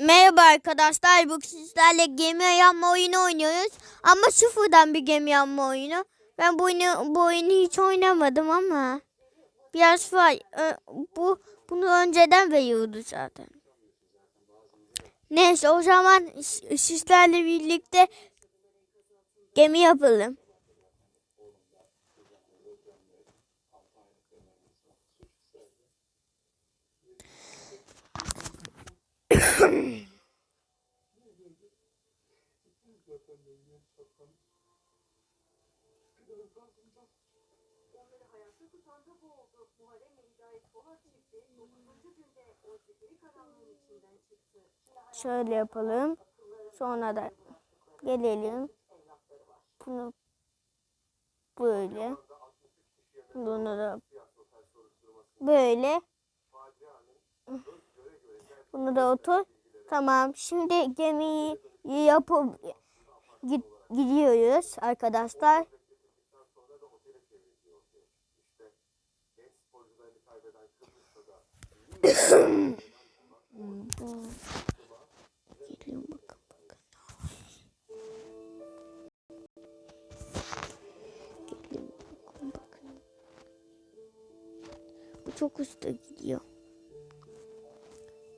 Merhaba arkadaşlar. Bugün sizlerle gemi yanma oyunu oynuyoruz. Ama sıfırdan bir gemi yanma oyunu. Ben bu oyunu, bu oyunu hiç oynamadım ama. Biraz var. Bu bunu önceden veriyordu zaten. Neyse o zaman sizlerle birlikte gemi yapalım. Şöyle yapalım. Sonra da gelelim. Bunu böyle. Bunu da böyle. Bunu da otur. Tamam. Şimdi gemiyi yapıp gidiyoruz arkadaşlar. Geliyorum bakın bakın. Geliyorum bakın bakın. Bu çok hızlı gidiyor.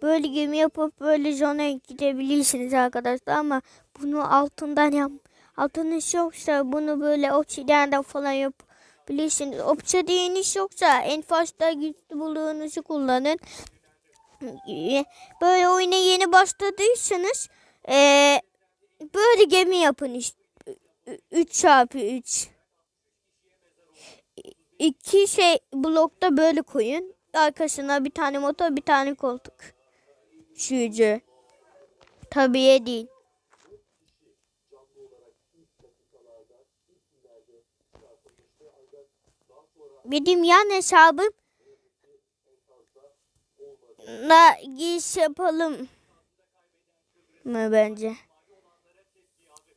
Böyle gemi yapıp böyle zona gidebilirsiniz arkadaşlar ama bunu altından yap. Altınız yoksa bunu böyle obsidiyenden falan yapabilirsiniz. Obsidiyeniz yoksa en fazla güçlü buluğunuzu kullanın. Böyle oyuna yeni başladıysanız eee, böyle gemi yapın işte. 3 çarpı 3. İki şey blokta böyle koyun. Arkasına bir tane motor bir tane koltuk. Şuyucu. Tabii değil. Benim yan hesabım na giriş yapalım mı bence?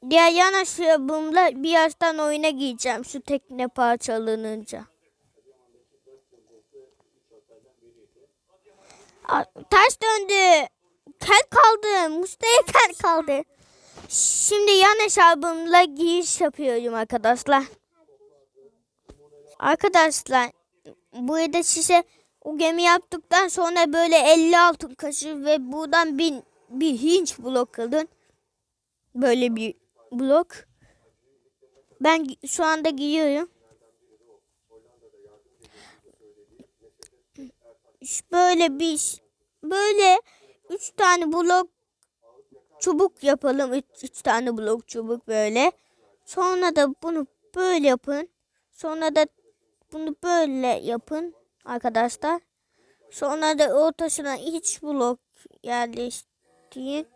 Diğer yan hesabımla bir yaştan oyuna gireceğim şu tekne parçalanınca. Ters döndü. Kel kaldı. Mustafa'ya kel kaldı. Şimdi yan hesabımla giriş yapıyorum arkadaşlar. Arkadaşlar burada size o gemi yaptıktan sonra böyle 50 altın kaşığı ve buradan bir, bir hinç blok alın. Böyle bir blok. Ben şu anda giyiyorum. Böyle bir böyle üç tane blok çubuk yapalım. Üç, üç tane blok çubuk böyle. Sonra da bunu böyle yapın. Sonra da bunu böyle yapın arkadaşlar. Sonra da ortasına hiç blok yerleştirin.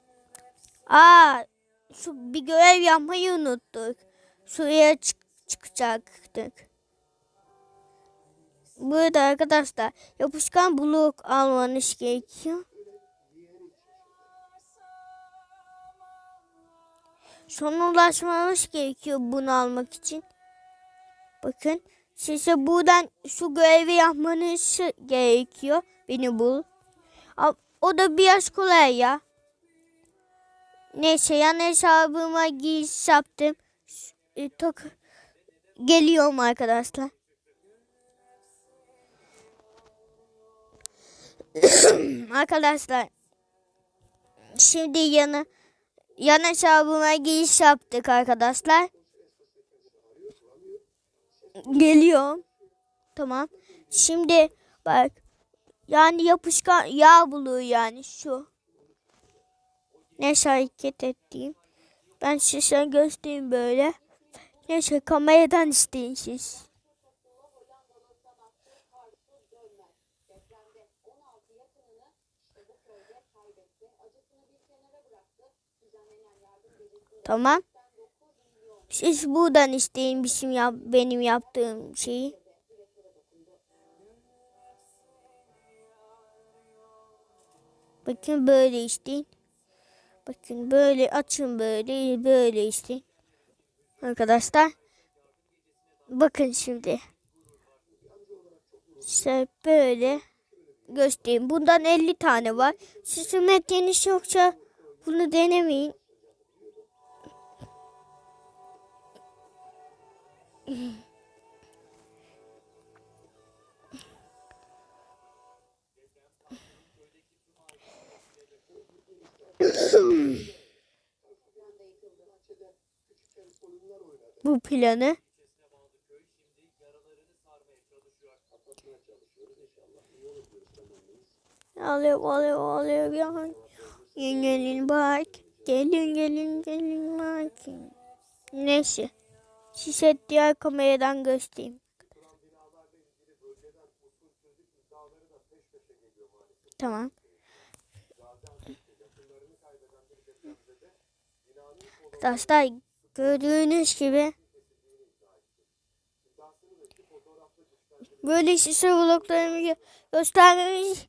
Aa, şu bir görev yapmayı unuttuk. Şuraya çık çıkacaktık. Burada arkadaşlar yapışkan blok almanız gerekiyor. Sonra ulaşmanız gerekiyor bunu almak için. Bakın size buradan şu görevi yapmanız gerekiyor. Beni bul. O da biraz kolay ya. Neyse yan hesabıma giriş yaptım. E, tak geliyorum arkadaşlar. arkadaşlar şimdi yana yan hesabıma giriş yaptık arkadaşlar. Geliyorum. Tamam. Şimdi bak yani yapışkan yağ buluğu yani şu. Neyse hareket ettiğim. Ben size göstereyim böyle. Neyse kameradan isteyin siz. Tamam. Siz buradan isteyin bizim yap benim yaptığım şeyi. Bakın böyle isteyin. Bakın böyle açın böyle böyle isteyin. Arkadaşlar. Bakın şimdi. İşte böyle göstereyim. Bundan 50 tane var. Sizin medyeniz yoksa bunu denemeyin. Bu planı. Alıyor alıyor alıyor ya. Gelin bak. Gelin gelin gelin bak. Neyse. Size diğer kameradan göstereyim. Tamam. Arkadaşlar gördüğünüz gibi böyle şişe vloglarımı gö- göstermemiş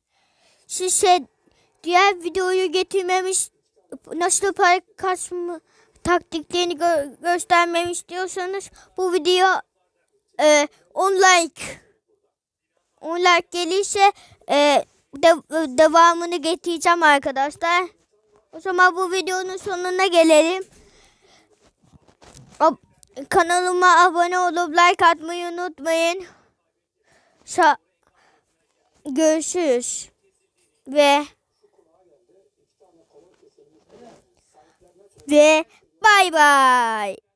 şişe diğer videoyu getirmemiş nasıl para kasma taktiklerini gö- göstermemiş diyorsanız bu video e, 10 like 10 like gelirse e, de- devamını getireceğim arkadaşlar. O zaman bu videonun sonuna gelelim. Ab- kanalıma abone olup like atmayı unutmayın. Sa- görüşürüz. Ve ve バイバイ。